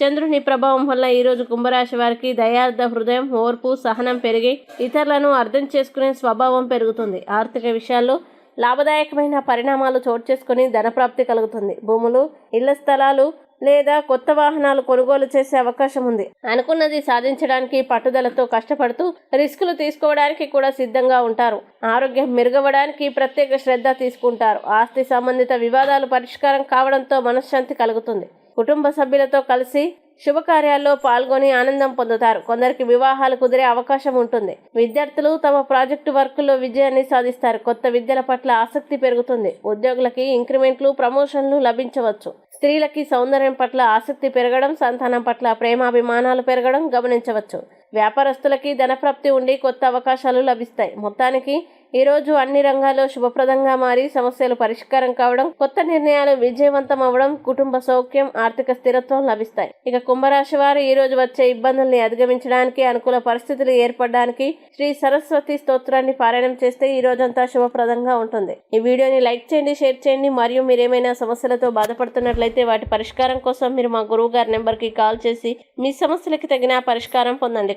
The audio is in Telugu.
చంద్రుని ప్రభావం వల్ల ఈరోజు కుంభరాశి వారికి దయార్థ హృదయం ఓర్పు సహనం పెరిగి ఇతరులను అర్థం చేసుకునే స్వభావం పెరుగుతుంది. ఆర్థిక విషయాల్లో లాభదాయకమైన పరిణామాలు చోటు చేసుకుని ధనప్రాప్తి కలుగుతుంది. భూములు ఇళ్ళ స్థలాలు లేదా కొత్త వాహనాలు కొనుగోలు చేసే అవకాశం ఉంది. అనుకున్నది సాధించడానికి పట్టుదలతో కష్టపడుతూ రిస్కులు తీసుకోవడానికి కూడా సిద్ధంగా ఉంటారు. ఆరోగ్యం మెరుగవడానికి ప్రత్యేక శ్రద్ధ తీసుకుంటారు. ఆస్తి సంబంధిత వివాదాలు పరిష్కారం కావడంతో మనశ్శాంతి కలుగుతుంది. కుటుంబ సభ్యులతో కలిసి శుభకార్యాల్లో పాల్గొని ఆనందం పొందుతారు. కొందరికి వివాహాలు కుదిరే అవకాశం ఉంటుంది. విద్యార్థులు తమ ప్రాజెక్టు వర్క్లో విజయాన్ని సాధిస్తారు. కొత్త విద్యల పట్ల ఆసక్తి పెరుగుతుంది. ఉద్యోగులకి ఇంక్రిమెంట్లు ప్రమోషన్లు లభించవచ్చు. స్త్రీలకి సౌందర్యం పట్ల ఆసక్తి పెరగడం సంతానం పట్ల ప్రేమాభిమానాలు పెరగడం గమనించవచ్చు. వ్యాపారస్తులకి ధనప్రాప్తి ఉండి కొత్త అవకాశాలు లభిస్తాయి. మొత్తానికి ఈరోజు అన్ని రంగాల్లో శుభప్రదంగా మారి సమస్యలు పరిష్కారం కావడం కొత్త నిర్ణయాలు విజయవంతం అవ్వడం కుటుంబ సౌఖ్యం ఆర్థిక స్థిరత్వం లభిస్తాయి. ఇక కుంభరాశి వారు ఈ రోజు వచ్చే ఇబ్బందుల్ని అధిగమించడానికి అనుకూల పరిస్థితులు ఏర్పడడానికి శ్రీ సరస్వతి స్తోత్రాన్ని పారాయణం చేస్తే ఈ రోజంతా శుభప్రదంగా ఉంటుంది. ఈ వీడియోని లైక్ చేయండి షేర్ చేయండి. మరియు మీరు ఏమైనా సమస్యలతో బాధపడుతున్నట్లయితే వాటి పరిష్కారం కోసం మీరు మా గురువు గారి నెంబర్కి కాల్ చేసి మీ సమస్యలకి తగిన పరిష్కారం పొందండి.